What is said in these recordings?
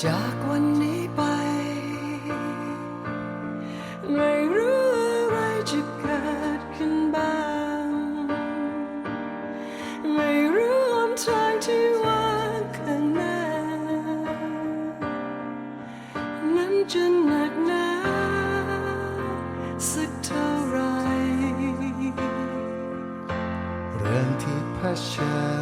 จากวันนี้ไป ไม่รู้อะไรจะเกิดขึ้นบ้าง ไม่รู้หนทางที่ว่างข้างหน้า นั้นจะหนักหนาสักเท่าไร เรื่องที่เผชิญ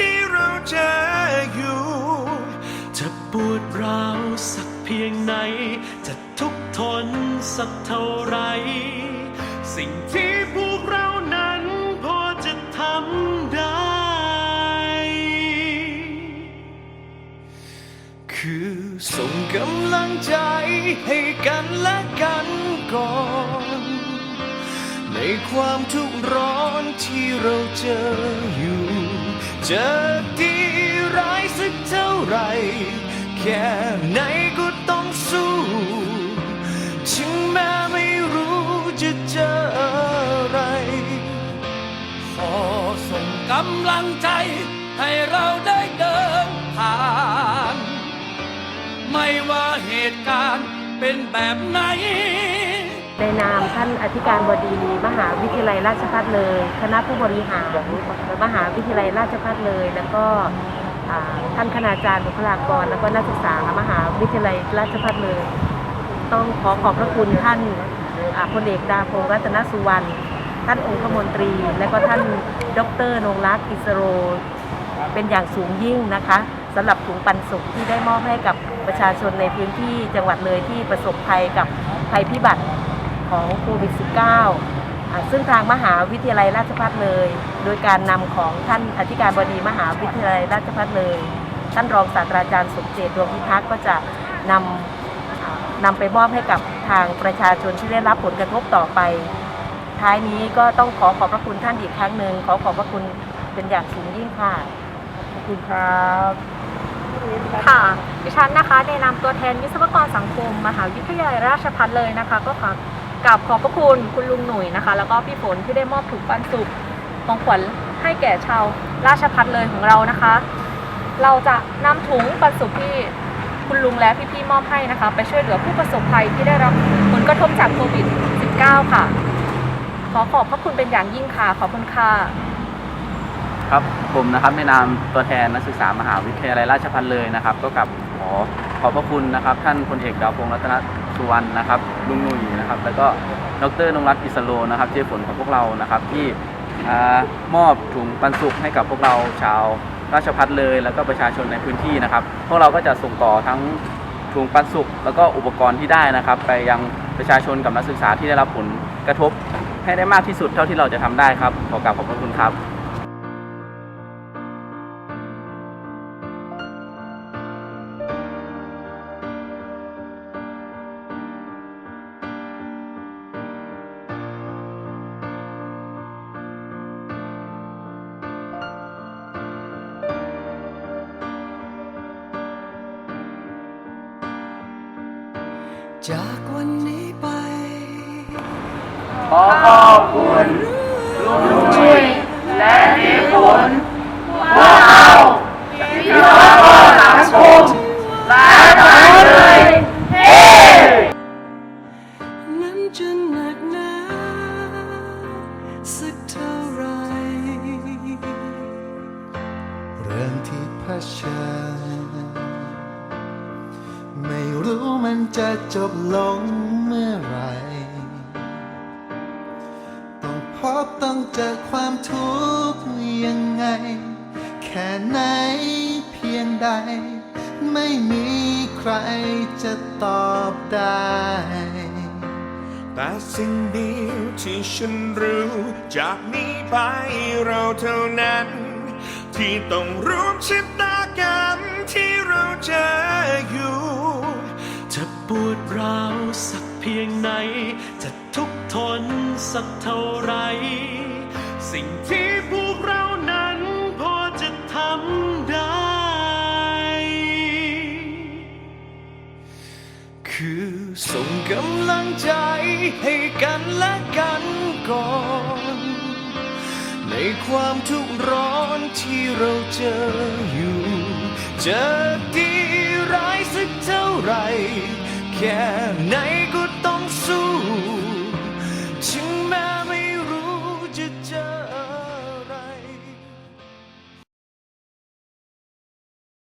ี่ พียงไหน จะทุกทนสักเท่าไร สิ่งที่พวกเรานั้นพอจะทำได้ คือส่งกำลังใจให้กันและกันก่อน ในความทุกข์ร้อนที่เราเจออยู่จะดีร้ายสักเท่าไหรแค่ไหนำลังใจให้เราได้เดินผ่าน ไม่ว่าเหตุการณ์เป็นแบบไหน ในนามท่านอธิการบดีมหาวิทยาลัยราชภัฏเลย คณะผู้บริหารมหาวิทยาลัยราชภัฏเลย แล้วก็ท่านคณาจารย์บุคลากร แล้วก็นักศึกษามหาวิทยาลัยราชภัฏเลย ต้องขอขอบพระคุณท่านพลเอกดาพงรัตนสุวรรณ ท่านองคมนตรี และก็ท่านดรนงรักษ์อิสโร เป็นอย่างสูงยิ่งนะคะสำหรับถุงปันสุขที่ได้มอบให้กับประชาชนในพื้นที่จังหวัดเลยที่ประสบภัยกับภัยพิบัติของโควิด -19 ซึ่งทางมหาวิทยาลัยราชภัฏเลย โดยการนำของท่านอธิการบดีมหาวิทยาลัยราชภัฏเลย ท่านรองศาสตราจารย์สมเจตดวงพิทักษ์ก็จะนำนำไปมอบให้กับทางประชาชนที่ได้รับผลกระทบต่อไป ท้ายนี้ก็ต้องขอขอบพระคุณท่านอีกครั้งหนึ่งขอขอบพระคุณเป็นอย่างสูงยิ่งค่ะขอบคุณครับค่ะ ดิฉันนะคะในนามตัวแทนวิศวกรสังคม มหาวิทยาลัยราชภัฏเลยนะคะ ก็ขอกราบขอบพระคุณคุณลุงหนุ่ยนะคะ แล้วก็พี่ฝนที่ได้มอบถุงปันสุขของขวัญให้แก่ชาวราชภัฏเลยของเรานะคะ เราจะนำถุงปันสุขที่คุณลุงและพี่ๆมอบให้นะคะ ไปช่วยเหลือผู้ประสบภัยที่ได้รับผลกระทบจากโควิด -19 ค่ะ ขอขอบพระคุณเป็นอย่างยิ่งค่ะ ขอบคุณค่ะ ครับผมนะครับในนามตัวแทนนักศึกษามหาวิทยาลัยราชภัฏเลยนะครับ ก็กับขอขอบพระคุณนะครับ ท่านพลเอกดาวพงษ์รัตนสุวรรณนะครับลุงหนุ่ยนะครับ แล้วก็ดรนงรัตน์อิสโลนะครับเจ้าฝนของพวกเรานะครับที่มอบถุงปันสุขให้กับพวกเราชาวราชภัฏเลย แล้วก็ประชาชนในพื้นที่นะครับ พวกเราก็จะส่งต่อทั้งถุงปันสุข แล้วก็อุปกรณ์ที่ได้นะครับ ไปยังประชาชนกับนักศึกษาที่ได้รับผลกระทบ ให้ได้มากที่สุดเท่าที่เราจะทำได้ครับ ขอกราบขอบคุณครับจากวันนี้ไป ขอขอบคุณลุงชุยและนิพนธ์พวกเราวิศวกรสังคมและไปเลยเฮ้นั้นจะหนักหนาสักเท่าไรเรื่องที่เผชิญไม่รู้มันจะจบลง พบต้องเจอความทุกข์ยังไง แค่ไหนเพียงใด ไม่มีใครจะตอบได้ แต่สิ่งเดียวที่ฉันรู้ จากนี้ไปเราเท่านั้น ที่ต้องร่วมชะตา สักเท่าไร สิ่งที่พวกเรานั้นพอจะทำได้ คือส่งกำลังใจให้กันและกันก่อน ในความทุกข์ร้อนที่เราเจออยู่จะดีร้ายสักเท่าไหรแค่ไหน